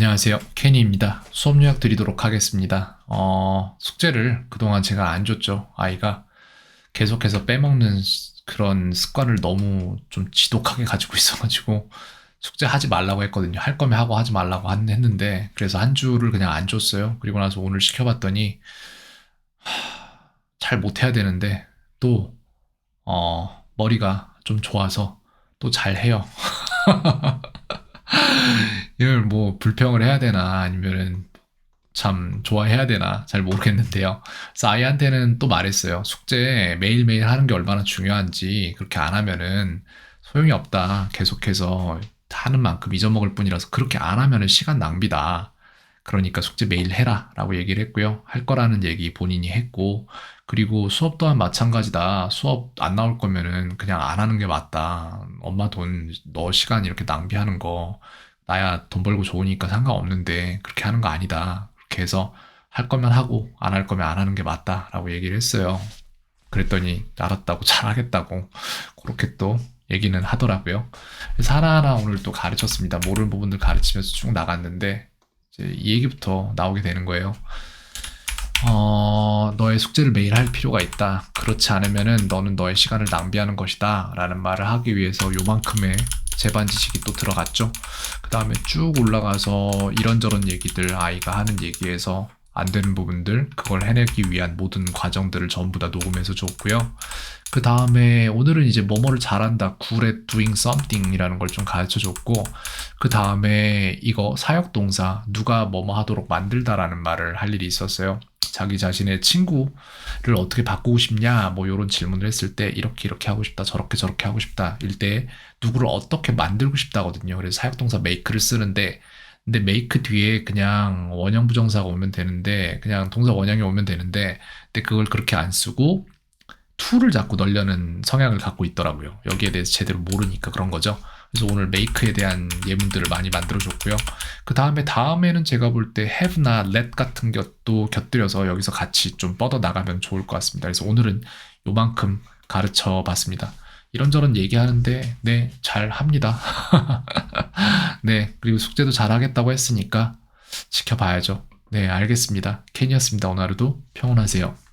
안녕하세요. 케니입니다. 수업 요약 드리도록 하겠습니다. 어, 숙제를 그동안 제가 안 줬죠. 아이가 계속해서 빼먹는 스- 그런 습관을 너무 좀 지독하게 가지고 있어가지고 숙제 하지 말라고 했거든요. 할 거면 하고 하지 말라고 한- 했는데 그래서 한 주를 그냥 안 줬어요. 그리고 나서 오늘 시켜봤더니 하, 잘 못해야 되는데 또 어, 머리가 좀 좋아서 또 잘 해요. 이걸 뭐 불평을 해야 되나 아니면은 참 좋아해야 되나 잘 모르겠는데요. 그래서 아이한테는 또 말했어요. 숙제 매일매일 하는 게 얼마나 중요한지 그렇게 안 하면은 소용이 없다. 계속해서 하는 만큼 잊어먹을 뿐이라서 그렇게 안 하면은 시간 낭비다. 그러니까 숙제 매일 해라 라고 얘기를 했고요. 할 거라는 얘기 본인이 했고 그리고 수업 또한 마찬가지다. 수업 안 나올 거면은 그냥 안 하는 게 맞다. 엄마 돈, 너 시간 이렇게 낭비하는 거 나야 돈 벌고 좋으니까 상관없는데 그렇게 하는 거 아니다. 그렇게 해서 할 거면 하고 안 할 거면 안 하는 게 맞다라고 얘기를 했어요. 그랬더니 알았다고 잘하겠다고 그렇게 또 얘기는 하더라고요. 그래서 하나하나 오늘 또 가르쳤습니다. 모르는 부분들 가르치면서 쭉 나갔는데 이제 이 얘기부터 나오게 되는 거예요. 어, 너의 숙제를 매일 할 필요가 있다. 그렇지 않으면은 너는 너의 시간을 낭비하는 것이다. 라는 말을 하기 위해서 요만큼의 제반 지식이 또 들어갔죠. 그 다음에 쭉 올라가서 이런저런 얘기들, 아이가 하는 얘기에서 안 되는 부분들, 그걸 해내기 위한 모든 과정들을 전부 다 녹음해서 줬고요. 그 다음에 오늘은 이제 뭐뭐를 잘한다, at doing something 이라는 걸 좀 가르쳐 줬고, 그 다음에 이거 사역동사, 누가 뭐뭐 하도록 만들다라는 말을 할 일이 있었어요. 자기 자신의 친구를 어떻게 바꾸고 싶냐, 뭐 이런 질문을 했을 때 이렇게 이렇게 하고 싶다, 저렇게 저렇게 하고 싶다, 일 때 누구를 어떻게 만들고 싶다거든요. 그래서 사역동사 make를 쓰는데, 근데 make 뒤에 그냥 원형 부정사가 오면 되는데, 그냥 동사 원형이 오면 되는데, 근데 그걸 그렇게 안 쓰고 to를 자꾸 넣으려는 성향을 갖고 있더라고요. 여기에 대해서 제대로 모르니까 그런 거죠. 그래서 오늘 make에 대한 예문들을 많이 만들어줬고요. 그 다음에 다음에는 제가 볼 때 have나 let 같은 것도 곁들여서 여기서 같이 좀 뻗어 나가면 좋을 것 같습니다. 그래서 오늘은 요만큼 가르쳐 봤습니다. 이런저런 얘기하는데 네, 잘 합니다. 네, 그리고 숙제도 잘 하겠다고 했으니까 지켜봐야죠. 네, 알겠습니다. 캔이었습니다. 오늘 하루도 평온하세요.